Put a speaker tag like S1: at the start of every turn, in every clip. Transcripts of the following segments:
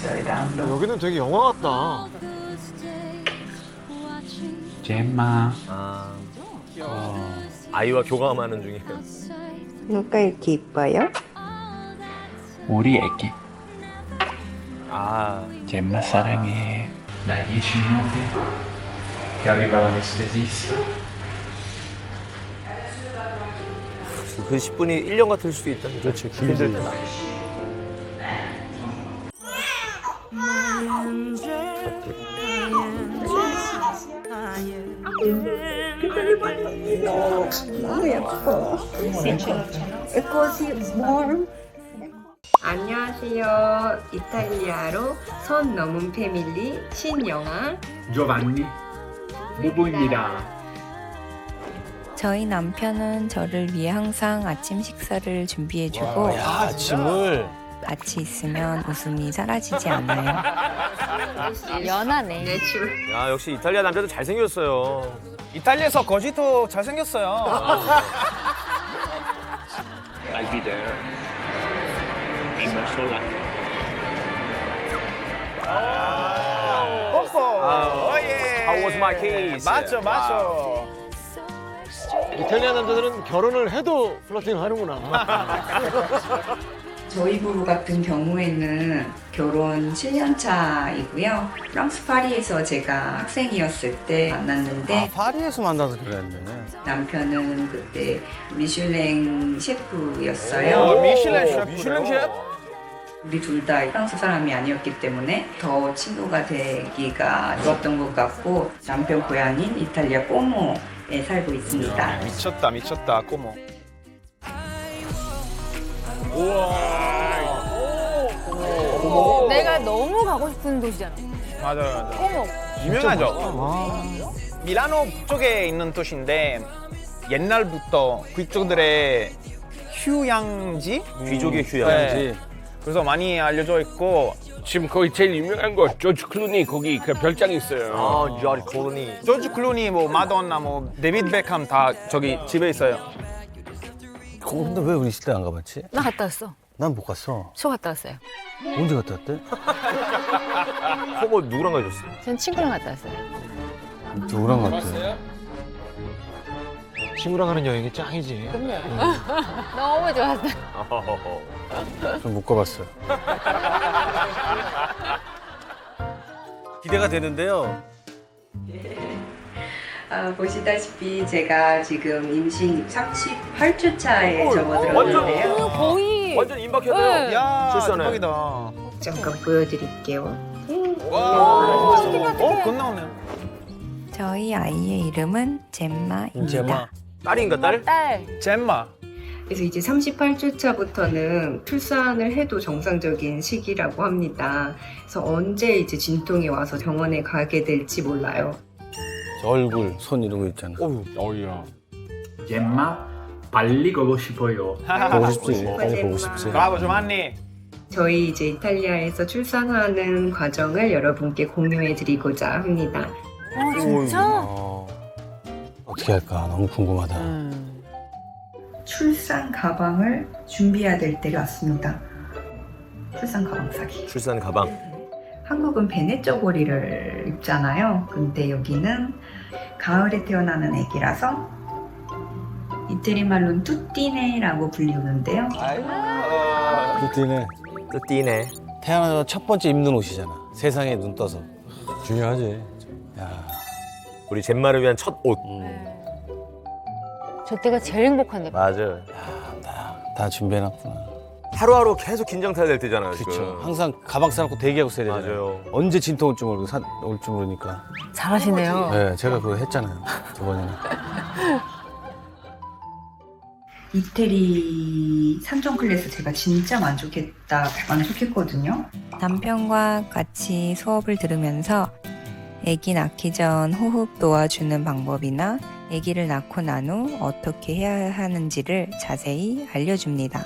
S1: soltanto.
S2: 여기는 되게 영화 같다.
S3: 잼마
S4: 아. 아이와 교감하는 중이에요.
S1: 누가 이렇게 이뻐요?
S3: 우리 애기
S4: 아.
S3: 잼마 사랑해 da 10 minuti che arriva l'anestesista
S4: 그 10분이 1년 같을 수도 있다. 그렇지. 힘들 때다.
S1: Warm.
S5: 안녕하세요. 이탈리아로 손 넘은 패밀리 신영아.
S3: Giovanni 부부입니다
S6: 저희 남편은 저를 위해 항상 아침 식사를 준비해주고
S4: 야, 아침을.
S6: 같이 있으면 웃음이 사라지지 않아요.
S7: 연하네.
S5: 내추럴.
S4: 야, 역시 이탈리아 남자들 잘생겼어요.
S8: 이탈리아에서 거지도 잘생겼어요.
S3: I'll be there I'm so lucky
S8: 뽀뽀.
S4: 아,
S8: 오예.
S4: How was my kiss?
S8: 맞죠, 맞죠.
S2: 이탈리아 남자들은 결혼을 해도 플러팅 하는구나.
S5: 저희 부부 같은 경우에는 결혼 7년 차이고요. 프랑스 파리에서 제가 학생이었을 때 만났는데
S8: 파리에서 만나서 그랬네.
S5: 남편은 그때 미슐랭 셰프였어요.
S8: 오, 미슐랭 셰프. 미슐랭 셰프?
S5: 우리 둘 다 프랑스 사람이 아니었기 때문에 더 친구가 되기가 좋았던 것 같고 남편 고향인 이탈리아 꼬모에 살고 있습니다.
S8: 미쳤다, 미쳤다, 꼬모.
S7: 내가 너무 가고 싶은 곳이잖아.
S8: 맞아요, 맞아요.
S7: 어머.
S8: 유명하죠. 밀라노 북쪽에 있는 도시인데 옛날부터 귀족들의 휴양지?
S4: 귀족의 휴양지.
S8: 네. 그래서 많이 알려져 있고
S9: 지금 거기 제일 유명한 거 조지 클루니 거기 그 별장 있어요.
S4: 아, 조지 클루니.
S8: 조지 클루니, 뭐 마돈나, 뭐 데비드 베컴 다 저기 집에 있어요.
S10: 그거 근데 왜 우리 있을 때안 가봤지?
S7: 나 갔다 왔어.
S10: 난 못 갔어.
S7: 저 갔다 왔어요.
S10: 언제 갔다 왔대?
S4: 호모 누구랑 가셨어?
S7: 전 친구랑 갔다 왔어요.
S10: 누구랑 갔대?
S2: 친구랑 가는 여행이 짱이지.
S7: 너무 좋았어.
S10: 좀못 가봤어요. 기대가 되는데요.
S5: 아, 보시다시피 제가 지금 임신 38주 차에 접어들었는데요.
S7: 거의.
S4: 완전 임박해서요.
S7: 네.
S8: 야,
S4: 실수하네.
S8: 대박이다.
S5: 잠깐 보여드릴게요.
S8: 와, 어, 곧 나오네.
S6: 저희 아이의 이름은 잼마입니다.
S10: 잼마.
S4: 딸인가 딸?
S7: 딸.
S8: 잼마.
S5: 그래서 이제 38주 차부터는 출산을 해도 정상적인 시기라고 합니다. 그래서 언제 이제 진통이 와서 병원에 가게 될지 몰라요.
S10: 저 얼굴, 손거 있잖아.
S4: 어우,
S9: 어이야.
S3: 잼마 빨리 가고 싶어요
S10: 보고 싶지.
S5: 어,
S10: 빨리 보고. 싶지.
S8: 브라보, 조만니.
S5: 저희 이제 이탈리아에서 출산하는 과정을 여러분께 공유해 드리고자 합니다.
S7: 어, 진짜?
S10: 어, 어떻게 할까? 너무 궁금하다.
S5: 출산 가방을 준비해야 될 때가 왔습니다. 출산 가방 싸기.
S4: 출산 가방.
S5: 한국은 베네 쪼고리를 입잖아요. 근데 여기는 가을에 태어나는 애기라서 이태리 말로는 뚜띠네라고 불리우는데요.
S10: 그때네
S4: 뜻띠네.
S10: 태어나서 첫 번째 입는 옷이잖아. 세상에 눈 떠서. 중요하지. 야,
S4: 우리 잼마를 위한 첫 옷.
S10: 음,
S7: 저 때가 제일 행복한데.
S4: 맞아.
S10: 다 준비해놨구나.
S4: 하루하루 계속 긴장 타야 될 때잖아요.
S10: 그렇죠.
S4: 지금.
S10: 항상 가방 싸놓고 대기하고 있어야 되잖아요.
S4: 맞아요.
S10: 언제 진통 올줄 모르고 산, 올줄 모르니까.
S7: 잘하시네요.
S10: 네, 제가 그거 했잖아요. 두 번이나.
S5: 이태리 산정 클래스 제가 진짜 만족했다, 만족했거든요.
S6: 남편과 같이 수업을 들으면서 아기 낳기 전 호흡 도와주는 방법이나 아기를 낳고 난 후 어떻게 해야 하는지를 자세히 알려줍니다.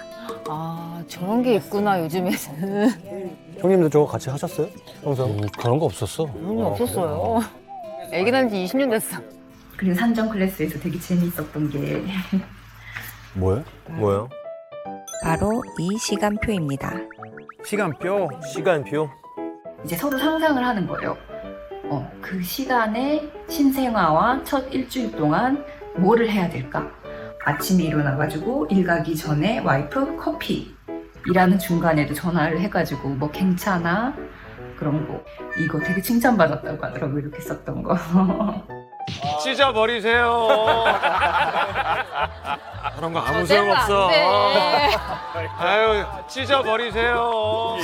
S7: 아, 저런 게 있구나, 요즘에는.
S10: 형님도 저거 같이 하셨어요? 항상? 음, 그런 거 없었어.
S7: 그런 게 없었어요. 애기 낳은 지 20년 됐어.
S5: 그리고 산정 클래스에서 되게 재미있었던 게
S10: 뭐야?
S4: 뭐요?
S6: 바로 이 시간표입니다.
S8: 시간표.
S4: 시간표.
S5: 이제 서로 상상을 하는 거예요. 어, 그 시간에 신생아와 첫 일주일 동안 뭐를 해야 될까? 아침에 일어나가지고 일 가기 전에 와이프 커피. 일하는 중간에도 전화를 해가지고 뭐 괜찮아? 그런 거. 이거 되게 칭찬받았다고 하더라고요. 이렇게 썼던 거.
S2: 찢어버리세요. 그런 거 아무
S7: 어,
S2: 소용 없어.
S7: 돼.
S2: 아유, 찢어버리세요.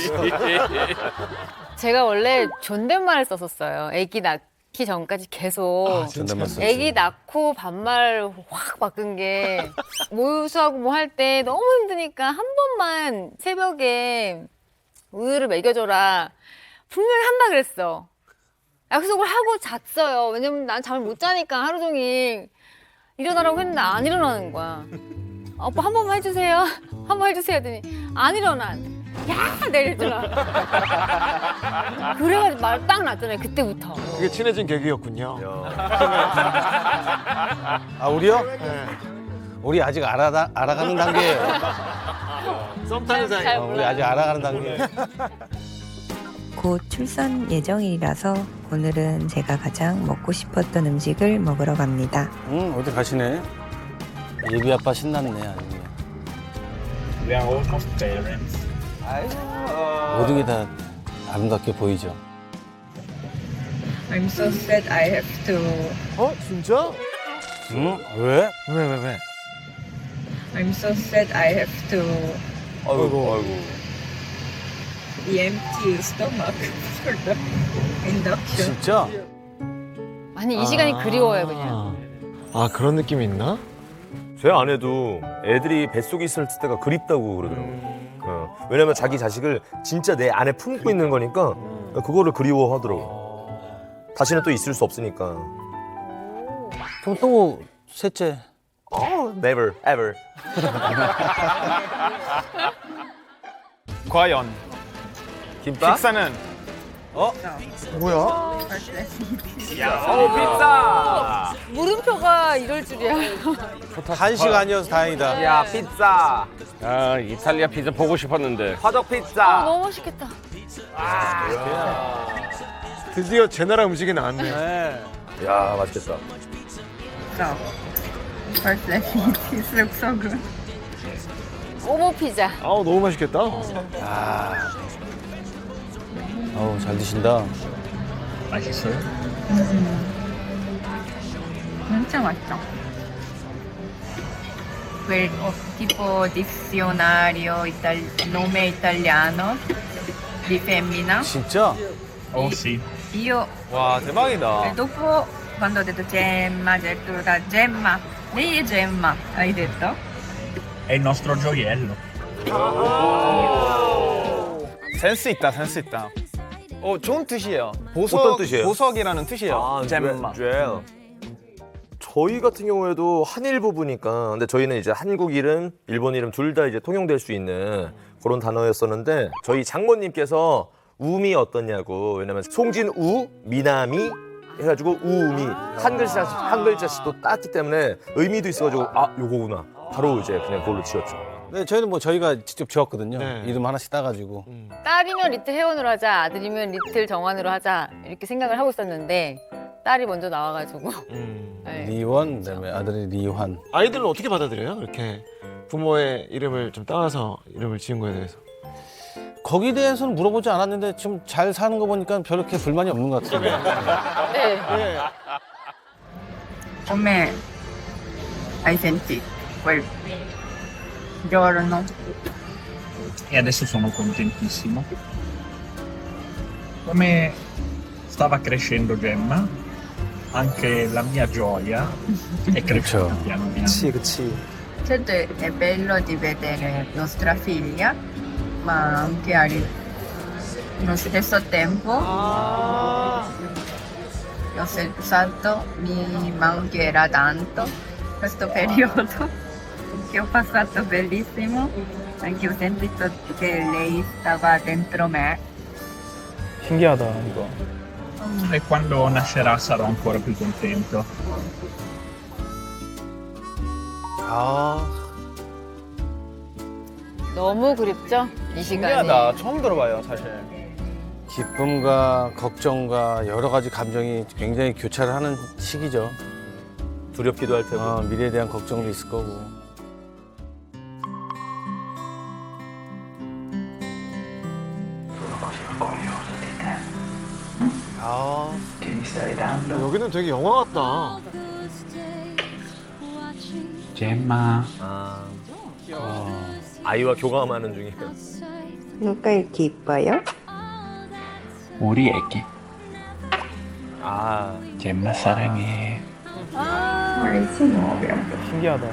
S7: 제가 원래 존댓말을 썼었어요. 아기 낳기 전까지 계속.
S10: 썼지.
S7: 아기 낳고 반말 확 바꾼 게 모유수하고 뭐 할 때 너무 힘드니까 한 번만 새벽에 우유를 먹여줘라. 분명히 한다 그랬어. 약속을 하고 잤어요. 왜냐면 난 잠을 못 자니까 하루 종일 일어나라고 했는데 안 일어나는 거야. 아, 오빠 한 번만 해주세요. 한 번 해주세요. 했더니 안 일어나. 야! 내리더라. 그래가지고 말 딱 났잖아요. 그때부터.
S2: 그게 친해진 계기였군요.
S10: 아 우리요?
S2: 네.
S10: 우리 아직 알아 알아가는 단계예요.
S2: 썸 타는 사이.
S7: 잘
S10: 어, 우리
S7: 몰라요.
S10: 아직 알아가는 단계.
S6: 곧 출산 예정일이라서 오늘은 제가 가장 먹고 싶었던 음식을 먹으러 갑니다.
S10: 응 어디 가시네. 예비 아빠 신났네 아주.
S3: We are almost parents.
S10: 모든 게 다 아름답게 보이죠.
S5: I'm so sad I have to
S2: 어? 진짜?
S10: 응? 왜?
S2: 왜, 왜, 왜?
S5: I'm so sad I have to
S4: 아이고 아이고.
S5: Empty stomach for the induction.
S10: 진짜?
S7: 아니 이 시간이 그리워요 그냥.
S2: 아, 그런 느낌이 있나?
S4: 제 아내도 애들이 뱃속에 있을 때가 그립다고 그러더라고요. 어, 왜냐면 자기 자식을 진짜 내 안에 품고 있는 거니까 그거를 그리워하더라고요. 다시는 또 있을 수 없으니까.
S10: 그럼 또 셋째.
S4: 어, never, ever.
S8: 과연
S4: 김밥?
S8: 식사는
S2: 뭐야?
S8: 오 피자.
S7: 물음표가 이럴 줄이야.
S10: 한식 아니어서 다행이다.
S8: 야 피자.
S9: 아 이탈리아 피자 보고 싶었는데
S8: 화덕 피자.
S7: 너무 맛있겠다.
S2: 드디어 제 나라 음식이 나왔네.
S10: 네.
S4: 야 맛있겠다.
S5: So, first let me eat this looks so good.
S7: 오모 피자.
S2: 아우, 너무 맛있겠다.
S10: 어우 잘 드신다.
S3: 맛있어요?
S5: 진짜 맛있다. Quel tipo dizionario ital- nome italiano di femmina.
S10: 진짜?
S3: Oh sì.
S5: Io
S4: 와 대박이다.
S5: E dopo, quando ho detto Gemma, Gertruda, Gemma, lei è Gemma, hai detto?
S3: È il nostro gioiello.
S8: 센스 있다 센스 있다. 어 좋은 뜻이에요. 보석
S4: 어떤 뜻이에요?
S8: 보석이라는 뜻이에요.
S4: 아,
S8: 잼마.
S4: 젤. 저희 같은 경우에도 한일 부 부니까 근데 저희는 이제 한국 이름, 일본 이름 둘 다 이제 통용될 수 있는 그런 단어였었는데 저희 장모님께서 우미 어떠냐고 왜냐면 송진우, 미나미 해가지고 우미 한 글자씩 한 글자씩 또 땄기 때문에 의미도 있어가지고 아 요거구나 바로 이제 그냥 그걸로 지었죠.
S10: 네 저희는 뭐 저희가 직접 지었거든요.
S2: 네.
S10: 이름 하나씩 따가지고.
S7: 딸이면 리틀 혜원으로 하자, 아들이면 리틀 정환으로 하자 이렇게 생각을 하고 있었는데 딸이 먼저 나와가지고.
S2: 음.
S7: 네.
S10: 리원 그다음에 아들이 리환.
S2: 아이들은 어떻게 받아들여요? 이렇게 부모의 이름을 좀 따와서 이름을 지은 거에 대해서.
S10: 거기에 대해서는 물어보지 않았는데 지금 잘 사는 거 보니까 별렇게 불만이 없는 것 같아요.
S7: 네.
S5: hai sentito quel giorno?
S3: E adesso sono contentissimo. Come stava crescendo Gemma, anche la mia gioia è cresciuta piano piano.
S4: 그치.
S5: Certo è bello di vedere nostra figlia, ma anche allo stesso tempo l'ho pensato mi mancherà tanto questo periodo che ho passato bellissimo, anche ho sentito che lei stava dentro me.
S8: 신기하다 이거.
S3: E quando nascerà sarò ancora più contento.
S10: 아
S7: 너무 그립죠? 이 시간이.
S8: 신기하다. 처음 들어봐요 사실.
S10: 기쁨과 걱정과 여러 가지 감정이 굉장히 교차를 하는 시기죠.
S4: 두렵기도 할 테고.
S10: 어, 미래에 대한 걱정도 있을 거고.
S2: 여기는 되게 영화 같다.
S3: Gemma,
S4: 아. 아이와 교감하는 중이에요.
S1: 누가 이렇게 이뻐요?
S3: 우리 애기.
S4: 아,
S3: Gemma 사랑해.
S1: Muove.
S8: 신기하다.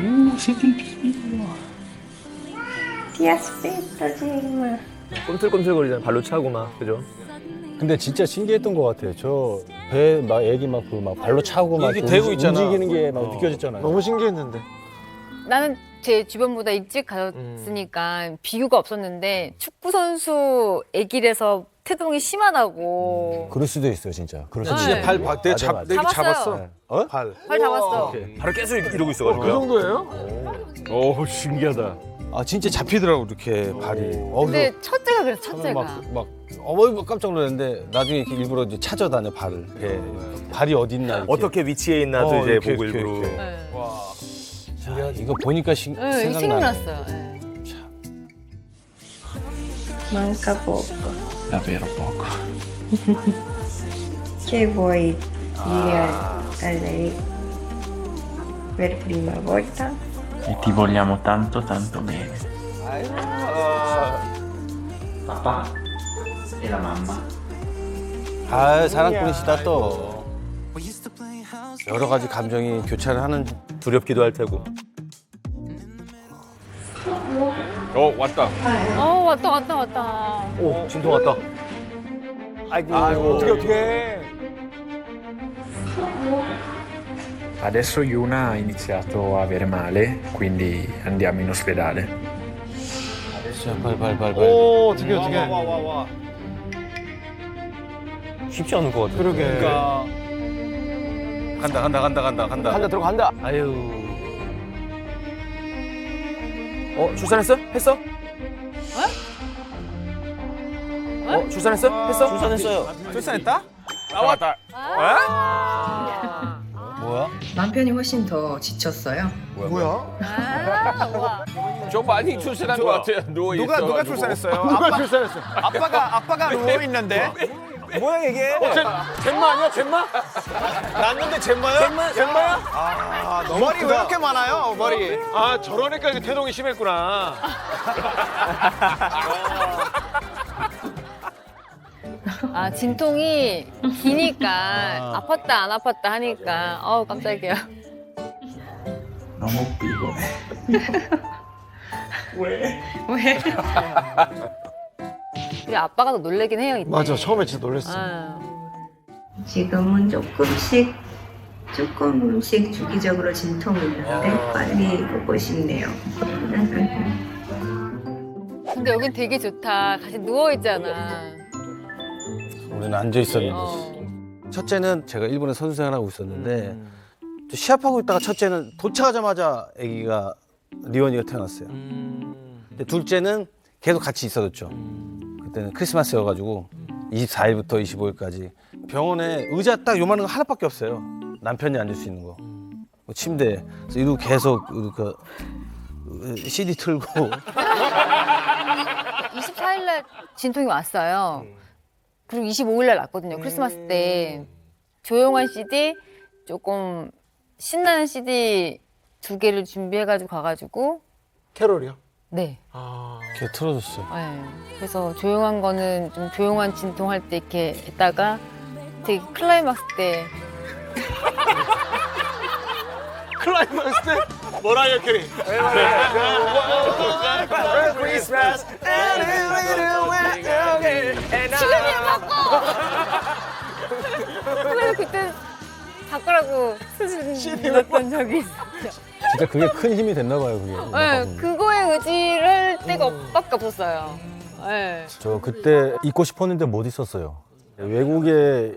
S3: Uh, senti il pisolino.
S1: Ti aspetto, Gemma.
S4: 꿈틀꿈틀거리잖아. 발로 차고 막, 그죠?
S10: 근데 진짜 신기했던 것 같아요. 저 배 막 애기 막 그 막 발로 차고 막
S8: 이게 되고 있잖아.
S10: 움직이는 게 막
S8: 어.
S10: 느껴졌잖아요.
S2: 너무 신기했는데.
S7: 나는 제 주변보다 일찍 가졌으니까 비교가 없었는데 축구 선수 애기라서 태동이 심하다고
S10: 그럴 수도 있어요, 진짜. 그럴
S7: 네.
S10: 수도 있어요.
S8: 발 박, 내가 잡,
S10: 맞아.
S8: 내가
S7: 잡았어요.
S8: 잡았어.
S10: 어?
S8: 발.
S7: 발 잡았어.
S4: 바로 계속 이러고
S2: 그
S4: 있어가지고요.
S2: 정도예요?
S9: 오 신기하다.
S10: 아 진짜 잡히더라고 이렇게 발이. 어,
S7: 근데 첫째가 그래서 첫째가.
S10: 막, 막 어머 깜짝 놀랐는데 나중에 이렇게 일부러 이제 찾아다녀 발을 배 발이 어디 있나 이렇게.
S4: 어떻게 위치에 있나도
S10: 어,
S4: 이제
S10: 이렇게,
S4: 보고
S10: 이렇게,
S4: 일부러.
S10: 이렇게.
S7: 네.
S10: 야, 이거 보니까 신,
S7: 네,
S10: 생각나네.
S7: 생각났어요. 네.
S1: Manca poco.
S3: Davvero poco.
S1: Che vuoi dire a a lei per prima volta?
S3: E ti vogliamo tanto tanto bene. Papà e la mamma.
S10: 아 사랑꾼이시다 또. 여러 가지 감정이 교차를 하는
S4: 두렵기도 할 테고.
S9: 어 왔다.
S7: 어 왔다 왔다 왔다.
S4: 오, 진통 왔다.
S8: 아이고, 어떻게 어떻게?
S3: Adesso Yuna ha iniziato a avere male, quindi andiamo in ospedale.
S10: 자, 발발발발.
S2: 오, 어떻게 어떻게.
S8: 와, 와, 와.
S4: 쉽지 않을 것 같아.
S2: 그러게.
S8: 그러니까.
S10: 간다 간다 간다 간다 간다.
S8: 간다 들어간다.
S4: 아유. 어, 출산했어? 했어? 어, 출산했어? 했어? 출산했어요.
S8: 출산했다?
S9: 나왔다.
S10: 뭐야?
S5: 남편이 훨씬 더 지쳤어요.
S2: 뭐야?
S7: 아, 와.
S9: 저 많이 출산한 것 같아요. 누워.
S8: 누가 누가 출산했어요?
S2: 누가 출산했어?
S8: 아빠가 아빠가 누워 있는데. 뭐야 이게?
S2: 잼마 아니야? 잼마?
S8: 났는데 잼마야? 잼마 잼마야? 아 머리 왜 이렇게 많아요 머리?
S2: 아, 저러니까 이게 태동이 심했구나.
S7: 아 진통이 기니까 아 팠다 안 아팠다 하니까 어우 깜짝이야.
S3: 너무 piccole.
S5: 왜?
S7: 우리 아빠가 더 놀래긴 해요 이때.
S2: 맞아, 처음에 진짜 놀랬어.
S7: 아.
S1: 지금은 조금씩 조금씩 주기적으로 진통이 있는데 빨리 보고 싶네요.
S7: 근데 여긴 되게 좋다. 같이 누워 있잖아.
S10: 우리는 앉아 있었는데.
S7: 어.
S10: 첫째는 제가 일본에 선수 생활하고 있었는데 또 시합하고 있다가 첫째는 도착하자마자 아기가 리원이가 태어났어요. 근데 둘째는 계속 같이 있어줬죠. 그때는 크리스마스여가지고 24일부터 25일까지 병원에 의자 딱 요만한 거 하나밖에 없어요. 남편이 앉을 수 있는 거. 뭐 침대. 그래서 이러고 계속 그 CD 틀고
S7: 24일 날 진통이 왔어요. 그리고 25일 날 났거든요. 크리스마스 때. 조용한 CD, 조금 신나는 CD 두 개를 준비해가지고 가가지고
S2: 캐롤이요?
S7: 네.
S2: 아.
S10: 이렇게 틀어줬어요.
S7: 네. 그래서 조용한 거는 좀 조용한 진통할 때 이렇게 했다가 되게 클라이막스 때
S2: 클라이막스 때 머라이어 캐리.
S8: 크리스마스.
S7: 그래서 그때 바꾸라고 수준 눌렀던 적이 있어요.
S10: 진짜 그게 큰 힘이 됐나 봐요, 그게.
S7: 네, 그거에 의지를 할 데가 없밖에 없었어요. 네.
S10: 저 그때 있고 싶었는데 못 있었어요. 외국에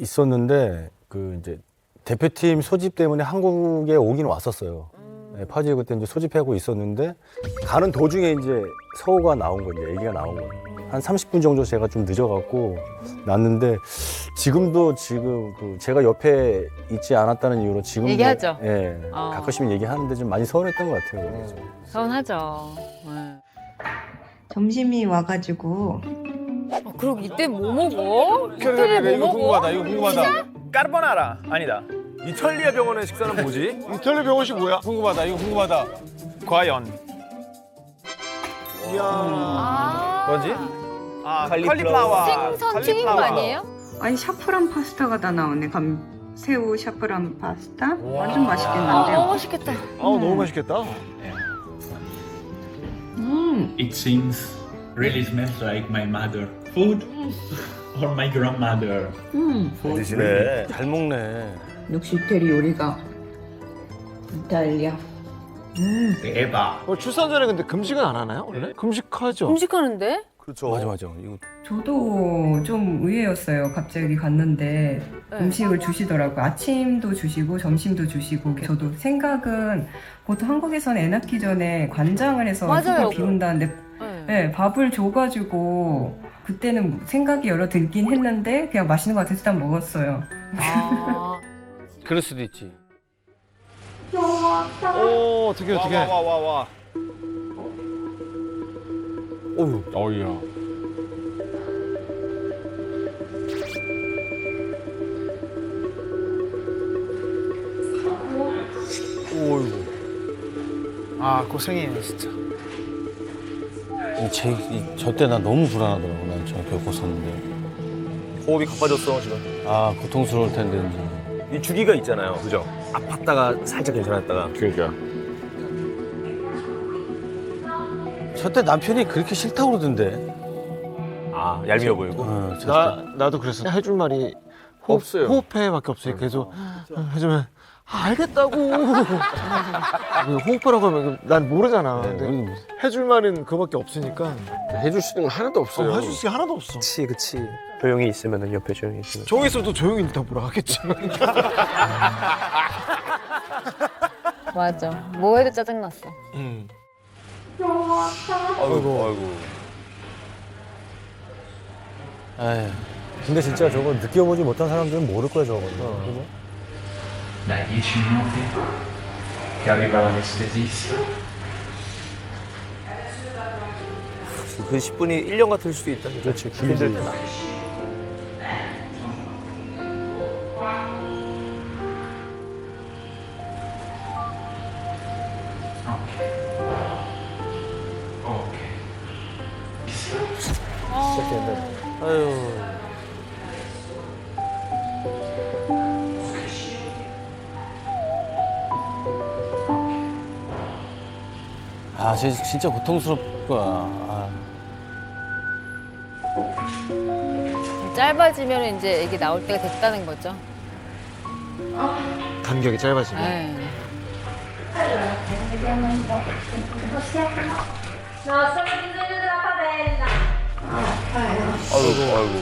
S10: 있었는데 그 이제 대표팀 소집 때문에 한국에 오긴 왔었어요. 네, 파주에 그때 이제 소집하고 있었는데 가는 도중에 이제 서우가 나온 거죠. 얘기가 나온 거예요. 한 30분 정도 제가 좀 늦어갖고 났는데 지금도 지금 그 제가 옆에 있지 않았다는 이유로 지금
S7: 얘기하죠?
S10: 예,
S7: 어.
S10: 가끔씩 얘기하는데 좀 많이 서운했던 것 같아요. 그래서.
S7: 서운하죠. 네.
S5: 점심이 와가지고
S7: 어, 그리고 이때 뭐 먹어? 이때
S8: 이거
S7: 뭐 먹어?
S8: 궁금하다. 이거 궁금하다. 까르보나라 아니다.
S4: 이탈리아 병원의 식사는 뭐지?
S8: 이탈리 병원식 뭐야? 궁금하다. 이거 궁금하다. 과연. 이야.
S7: 아.
S4: 뭐지?
S8: 아,
S4: 칼리플라워.
S8: 칼리플라워.
S7: 생선 튀긴 거 아니에요?
S5: 아니 샤프란 파스타가 다 나오네. 감 새우 샤프란 파스타 완전 맛있겠는데요.
S7: 아, 맛있겠다.
S2: 아우 너무 맛있겠다.
S5: 음.
S3: It seems really smells like my mother food or my grandmother
S5: 음.
S3: food.
S4: 드시네.
S10: 잘 먹네.
S5: 역시 이태리 요리가 이탈리아. 음.
S3: 대박.
S2: 어, 출산 전에 근데 금식은 안 하나요 원래? 금식하죠.
S7: 음식하는데?
S4: 그렇죠.
S10: 맞아 맞아. 이거
S11: 저도 좀 의외였어요. 갑자기 갔는데
S7: 네.
S11: 음식을 주시더라고요. 아침도 주시고 점심도 주시고 저도 생각은 보통 한국에서는 애 낳기 전에 관장을 해서
S7: 맞아요.
S11: 비운다는데
S7: 네.
S11: 네, 밥을 줘가지고 그때는 생각이 여러 들긴 했는데 그냥 맛있는 것 같아서 일단 먹었어요.
S7: 아.
S10: 그럴 수도 있지.
S2: 오 어떻게 어떻게?
S8: 와, 와, 와, 와.
S4: 어휴.
S9: 어이야.
S4: 어이구.
S8: 아, 고생이네, 진짜.
S10: 저때 나 너무 불안하더라고. 난저 겪었었는데.
S4: 호흡이 가빠졌어 지금.
S10: 아 고통스러울 텐데 이제.
S4: 이 주기가 있잖아요. 그죠? 아팠다가 살짝 괜찮았다가.
S9: 그러니까.
S10: 저 때 남편이 그렇게 싫다고 그러던데.
S4: 아 얄미워 보이고.
S10: 어, 저
S2: 나 나도 그랬어. 해줄 말이 호흡,
S4: 없어요.
S2: 호흡해밖에 없어요. 계속 어, 해주면 아, 알겠다고. 호흡하라고 하면 난 모르잖아.
S10: 때.
S2: 근데
S10: 뭐-
S2: 해줄 말은 그밖에 없으니까.
S9: 해줄 수 있는 거 하나도 없어요.
S2: 어, 해줄 수 있는 게 하나도 없어.
S8: 그치, 그치. 조용히 있으면 옆에 조용히 있으면.
S2: 조용히 있어도 조용히 일단 뭐라 하겠지.
S7: 맞아. 뭐 해도 짜증났어.
S2: 음.
S4: 아이고 아이고.
S10: 에휴.
S12: 근데 진짜 저거 느껴보지 못한 사람들은 모를 거야 저거. 그죠?
S3: Dai 10 minuti che arriva l'anestesista.
S4: 그 10분이 1년 같을 수도 있다.
S12: 그렇지.
S4: 힘들
S10: 아, 진짜, 진짜 고통스럽구나. 아.
S7: 짧아지면 이제 애기 나올 때가 됐다는 거죠.
S2: 간격이 짧아지면.
S7: 네.
S4: 아이고 아이고.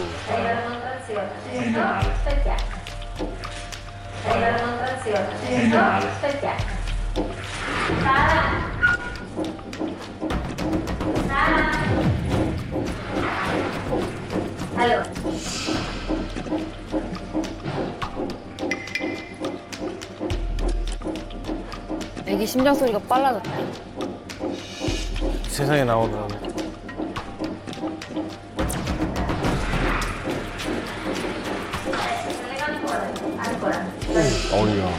S7: 애기 심장 소리가 빨라졌다.
S10: 세상에 나오는.
S9: 어이야.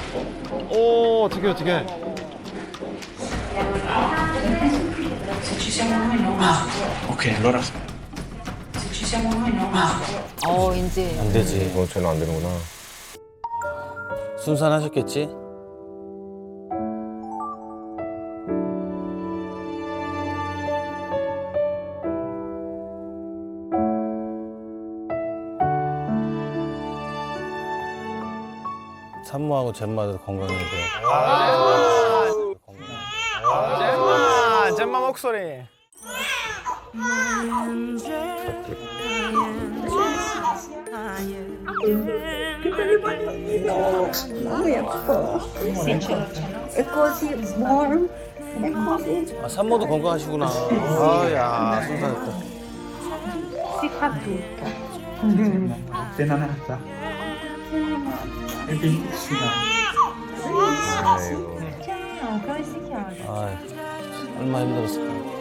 S2: 오 어떻게 어떻게?
S3: Ok, allora
S7: 어, 이제.
S10: 안 되지.
S4: 이거 쟤는 안 되는구나.
S10: 순산하셨겠지? 산모하고 젬마도 건강해야 돼.
S8: 잼마, 잼마 목소리.
S10: 아, 산모도 건강하시구나. 아, 야, 순산했다.
S13: È bellissima.
S4: 아이고.
S10: 아, 얼마나 힘들었을까.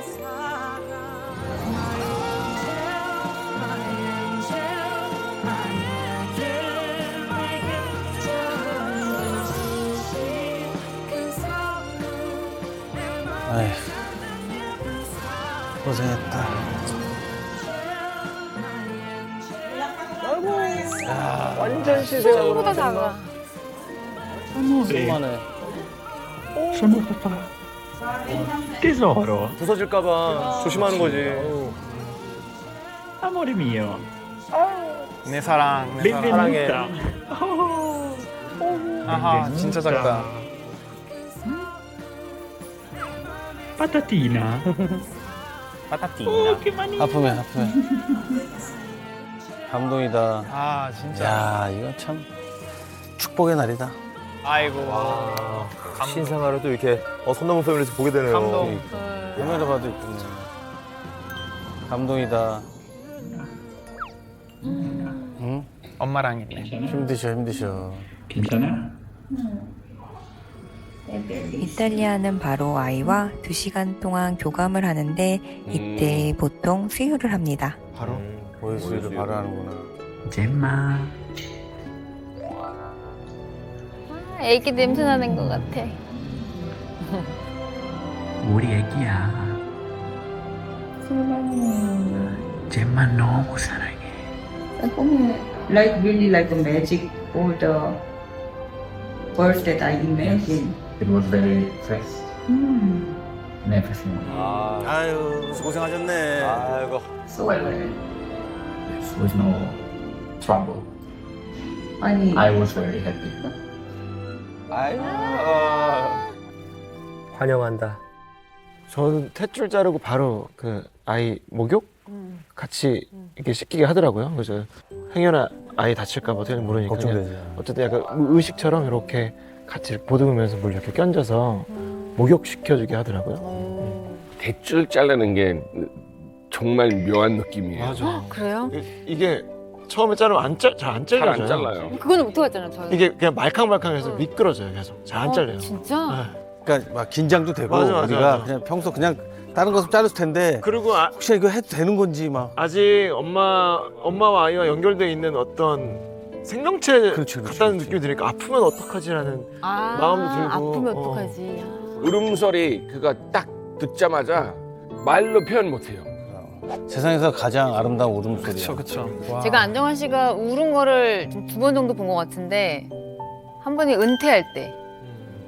S10: 고생했다.
S8: 완전 시세가
S7: 보다 작아.
S10: 얼마네.
S13: Sono papà. Tesoro,
S4: 부서질까봐 조심하는 거지.
S13: amore mio,
S8: 내 사랑 내 사랑.
S13: benvenuta.
S8: 아하 진짜 작다.
S13: Patatina. manina.
S10: 하품해, 하품해. 감동이다.
S8: 아 진짜
S10: 야, 이거 참 축복의 날이다.
S8: 아이고
S4: 신생아를 또 이렇게 어, 손나무 패밀리에서 보게 되네요.
S8: 감동.
S10: 카메라 봐도 이쁘네. 감동이다. 응?
S8: 엄마랑 있네
S10: 힘드셔, 힘드셔.
S13: 괜찮아?
S6: 이탈리아는 바로 아이와 2시간 동안 교감을 하는데 이때 보통 수유를 합니다.
S10: 바로? 보여주기를 바로 하는구나.
S13: Gemma.
S7: 애기 냄새 나는 것 같아.
S13: 우리 애기야. Gemma 너무 사랑해.
S5: like really like a magic all the words that I imagine.
S13: It was very fast
S5: Hmm.
S13: and everything.
S4: 아,
S10: 아유, 고생하셨네.
S4: 아이고.
S5: So I learned.
S13: Yes, with no trouble.
S5: 아니,
S13: I was very happy.
S4: 아이고. 어. 환영한다.
S2: 저는 탯줄 자르고 바로 그 아이 목욕 같이 이렇게 씻기게 하더라고요. 그래서 행여나 아이 다칠까 봐 어떻게 모르니까 그냥
S12: 걱정되지.
S2: 어쨌든 약간 의식처럼 이렇게 같이 보듬으면서 물 이렇게 껴얹어서 목욕 시켜주게 하더라고요.
S9: 대줄 자르는 게 정말 묘한 느낌이에요.
S2: 맞아.
S7: 그래요?
S2: 이게 처음에 자르면 안 잘 안
S9: 잘
S2: 잘려져요.
S9: 안 잘라요.
S7: 그거는 못해봤잖아 저희.
S2: 이게 그냥 말캉말캉해서 미끄러져요 계속. 잘안
S7: 어,
S2: 잘려요.
S7: 진짜?
S2: 네.
S10: 그러니까 막 긴장도 되고
S2: 맞아, 맞아,
S10: 우리가
S2: 맞아.
S10: 그냥 평소 그냥 다른 것을 자를 텐데
S2: 그리고 아,
S10: 혹시 이거 해도 되는 건지 막
S2: 아직 엄마 엄마와 아이와 연결돼 있는 어떤 생명체
S10: 그렇지, 그렇지,
S2: 같다는
S10: 그렇지.
S2: 느낌이 드니까 아프면 어떡하지라는
S7: 아,
S2: 마음도 들고,
S7: 아프면
S2: 어.
S7: 어떡하지? 아.
S9: 울음소리 그거 딱 듣자마자 말로 표현 못해요.
S10: 세상에서 가장 아름다운 울음소리야.
S8: 그쵸 그쵸 와.
S7: 제가 안정환 씨가 울은 거를 두 번 정도 본 것 같은데 한 번이 은퇴할 때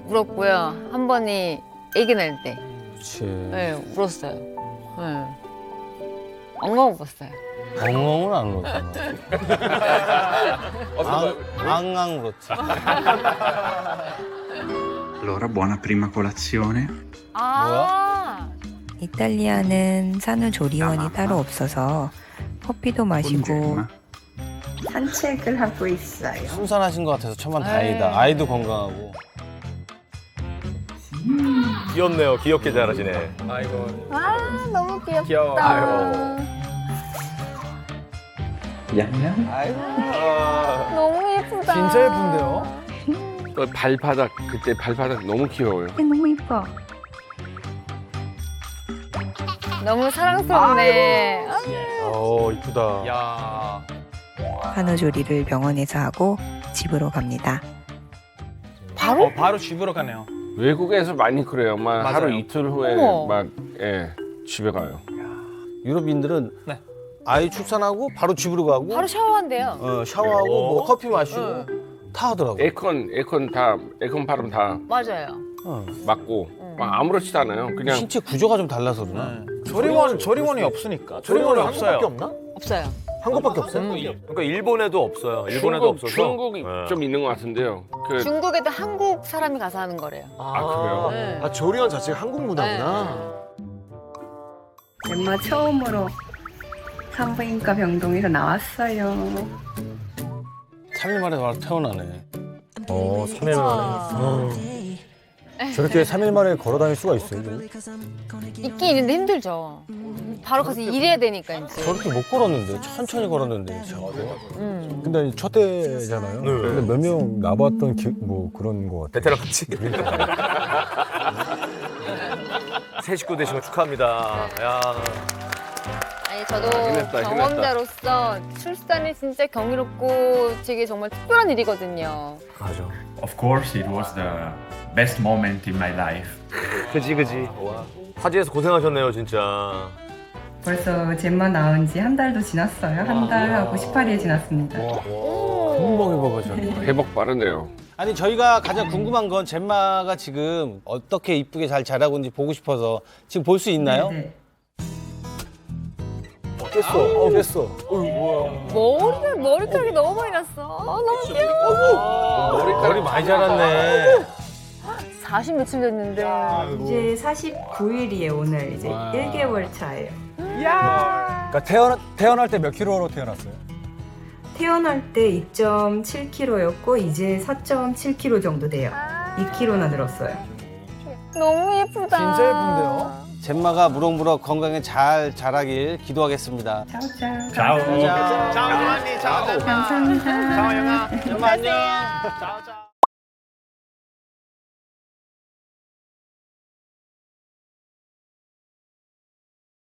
S7: 울었고요. 한 번이 아기 날 때,
S10: 그렇지.
S7: 네, 울었어요. 네. 엉엉 울었어요.
S10: 엉엉은 안 울었잖아. 앙, 앙앙 울었지.
S13: Allora, buona prima colazione.
S7: 아,
S6: 이탈리아는 산후조리원이 따로 없어서 커피도
S13: Con
S6: 마시고
S13: Gemma.
S5: 산책을 하고 있어요.
S10: 순산하신 것 같아서 천만. 다행이다. 아이도 건강하고.
S4: 귀엽네요. 귀엽게 잘하시네.
S8: 아이고
S7: 아 너무 귀엽다.
S8: 귀여워 아이고
S13: Gnam gnam.
S7: 너무 예쁘다.
S8: 진짜 예쁜데요?
S9: 또 발바닥 그때 발바닥 너무 귀여워요.
S6: 너무 이뻐.
S7: 너무 사랑스럽네. 아,
S4: 어, 이쁘다.
S8: 야
S6: 산후조리를 병원에서 하고 집으로 갑니다.
S7: 바로?
S8: 어, 바로 집으로 가네요
S9: 외국에서 많이 그래요. 막
S8: 맞아요.
S9: 하루 이틀 후에
S7: 어머.
S9: 막 예, 집에 가요.
S10: 유럽인들은
S8: 네.
S10: 아이 출산하고 바로 집으로 가고
S7: 바로 샤워한대요.
S10: 어, 샤워하고 뭐 커피 마시고 다 하더라고.
S9: 에어컨 에어컨 다 에어컨 바람 다
S7: 맞아요.
S10: 어.
S9: 맞고 막 아무렇지도 않아요. 그냥
S10: 신체 구조가 좀 달라서 그러나.
S8: 네. 조리원 조리원이 없으니까
S2: 조리원이
S8: 없어요
S2: 없나?
S7: 없어요.
S2: 한국밖에 없어요?
S4: 그러니까 일본에도 없어요. 일본에도
S9: 중국,
S4: 없어서.
S9: 중국이
S4: 네.
S9: 좀 있는 것 같은데요. 그
S7: 중국에도 한국 사람이 가서 하는 거래요.
S9: 아, 그래요?
S7: 네.
S2: 아 조리원 자체가 한국 문화구나.
S5: 엄마 처음으로 산부인과 병동에서 나왔어요.
S10: 3일 만에 바로 태어나네.
S4: 어, 3일 만에.
S12: 저렇게 3일 만에 걸어 다닐 수가 있어요.
S7: 있긴 있는데 힘들죠. 바로 가서 일해야 되니까 이제.
S10: 저렇게 못 걸었는데 천천히 걸었는데 참.
S7: 음.
S12: 근데 첫 해잖아요.
S4: 네.
S12: 근데 몇 명 나봤던 기, 뭐 그런 거 같아요.
S4: 베테랑 같이. 새 식구 되신 거 축하합니다. 야.
S7: 아니 저도
S9: 힘냈다,
S7: 경험자로서 출산이 진짜 경이롭고 되게 정말 특별한 일이거든요.
S4: 맞아.
S3: Of course, it was the best moment in my life.
S4: 그지 그지. 화제에서 고생하셨네요 진짜.
S11: 벌써 잼마 나온 지 한 달도 지났어요. 한 달하고 18일 지났습니다.
S10: 금방 해봐가지고.
S9: 회복 빠르네요.
S10: 아니 저희가 가장 궁금한 건 젬마가 지금 어떻게 이쁘게 잘 자라고 있는지 보고 싶어서 지금 볼 수 있나요?
S11: 네.
S12: 깼어. 어, 깼어.
S7: 머리를 머리카락이 너무 많이 났어. 아, 너무 귀여워.
S10: 머리 많이 자랐네.
S7: 40 며칠 됐는데.
S11: 이제 49일이에요, 오늘. 이제 1개월 차예요.
S12: 그러니까 태어나, 태어날 때 몇 킬로로 태어났어요?
S11: 태어날 때 2.7kg였고 이제 4.7kg 정도 돼요. 2kg나 늘었어요.
S7: 너무 예쁘다.
S12: 진짜 예쁜데요?
S10: 젬마가 무럭무럭 건강에 잘 자라길 기도하겠습니다.
S11: 짜오짜.
S3: Ciao.
S8: 자, 영환이, 자, 자,
S11: 감사합니다.
S8: 자, 영아.
S10: 젬마 안녕.
S8: 자, 자.